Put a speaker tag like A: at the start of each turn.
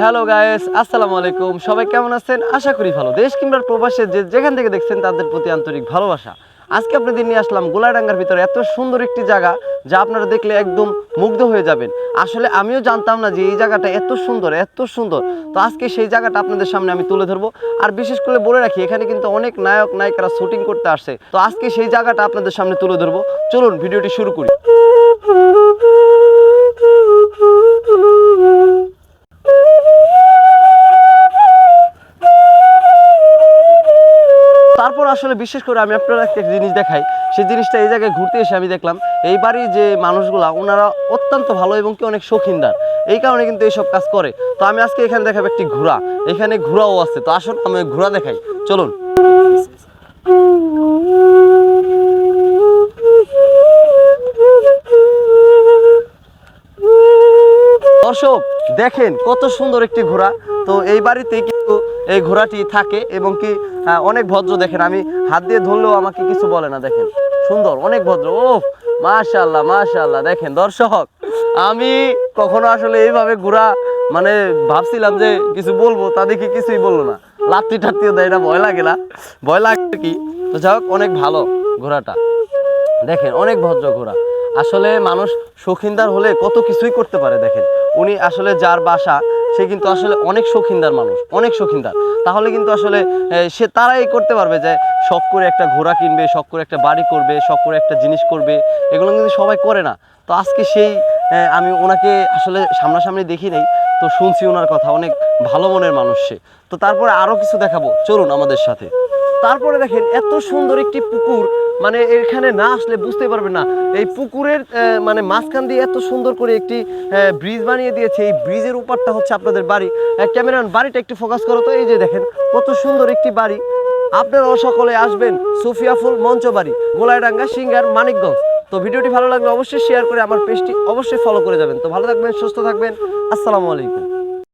A: Hello guys আসসালামু আলাইকুম সবাই কেমন আছেন? আশা করি ভালো। দেশ কিংবা প্রবাসে যে যেখান থেকে দেখছেন, তাদের প্রতি আন্তরিক ভালোবাসা। আজকে আপনাদের নিয়ে আসলাম গোলাডাঙ্গার ভিতরে এত সুন্দর একটি জায়গা, যা আপনারা দেখলে একদম মুগ্ধ হয়ে যাবেন। আসলে আমিও জানতাম না যে এই জায়গাটা এত সুন্দর এত সুন্দর। তো আজকে সেই জায়গাটা আপনাদের সামনে আমি তুলে ধরবো। আর বিশেষ করে বলে রাখি, এখানে কিন্তু অনেক নায়ক, নায়িকারা শুটিং করতে আসে। তো আজকে সেই জায়গাটা আপনাদের সামনে তুলে ধরবো। চলুন, ভিডিওটি শুরু করি। আসলে বিশেষ করে আমি আপনারা একটা জিনিস দেখাই। সেই জিনিসটা এই জায়গায় ঘুরতে এসে আমি দেখলাম, এই বাড়ির যে মানুষগুলা, ওনারা অত্যন্ত ভালো এবং কি অনেক শৌখিনদার। এই কারণে কিন্তু এইসব কাজ করে। তো আমি আজকে এখানে দেখাবো একটি ঘোড়া। এখানে ঘোড়াও আছে। তো আসুন, আমি ঘোড়া দেখাই। চলুন। দর্শক, দেখেন কত সুন্দর একটি ঘোড়া। তো এই বাড়িতে কিন্তু এই ঘোড়াটি থাকে এবং কি আহ, অনেক ভদ্র দেখেন। আমি হাত দিয়ে ধরলেও আমাকে কিছু বলে না দেখেন। সুন্দর অনেক ভদ্র। ও মাশাল্লাহ মাশাল্লাহ দেখেন দর্শক আমি কখনো আসলে এইভাবে ঘোড়া মানে ভাবছিলাম যে কিছু বলব তা দেখি কিছুই বলল না। লাত্তি টাত্তিও দেয় না ভয় লাগে না। ভয় লাগে কি? তো যাই অনেক ভালো ঘোড়াটা। দেখেন অনেক ভদ্র ঘোড়া। আসলে মানুষ শৌখিনদার হলে কত কিছুই করতে পারে দেখেন। উনি আসলে যার বাসা সে কিন্তু আসলে অনেক শৌখিনদার মানুষ, অনেক শৌখিনদার। তাহলে কিন্তু আসলে সে তারাই করতে পারবে যে শখ করে একটা ঘোড়া কিনবে, শখ করে একটা বাড়ি করবে, শখ করে একটা জিনিস করবে, এগুলো কিন্তু সবাই করে না। তো আজকে সেই আমি ওনাকে আসলে সামনাসামনি দেখি নেই, তো শুনছি ওনার কথা, অনেক ভালো মনের মানুষ সে। তো তারপরে আরও কিছু দেখাবো, চলুন আমাদের সাথে। তারপরে দেখেন, এত সুন্দর একটি পুকুর মানে এখানে না আসলে বুঝতে পারবেন না। এই পুকুরের মানে মাঝখান দিয়ে এত সুন্দর করে একটি ব্রিজ বানিয়ে দিয়েছে। এই ব্রিজের উপরটা হচ্ছে আপনাদের বাড়ি। ক্যামেরান বাড়িটা একটু ফোকাস করো তো। এই যে দেখেন, কত সুন্দর একটি বাড়ি। আপনারা সকলে আসবেন সুফিয়া ফুল মঞ্চবাড়ি গোলাইডাঙ্গা, সিঙ্গার, মানিকগঞ্জ। তো ভিডিওটি ভালো লাগলে অবশ্যই শেয়ার করে আমার পেজটি অবশ্যই ফলো করে যাবেন। তো ভালো থাকবেন, সুস্থ থাকবেন। আসসালামু আলাইকুম।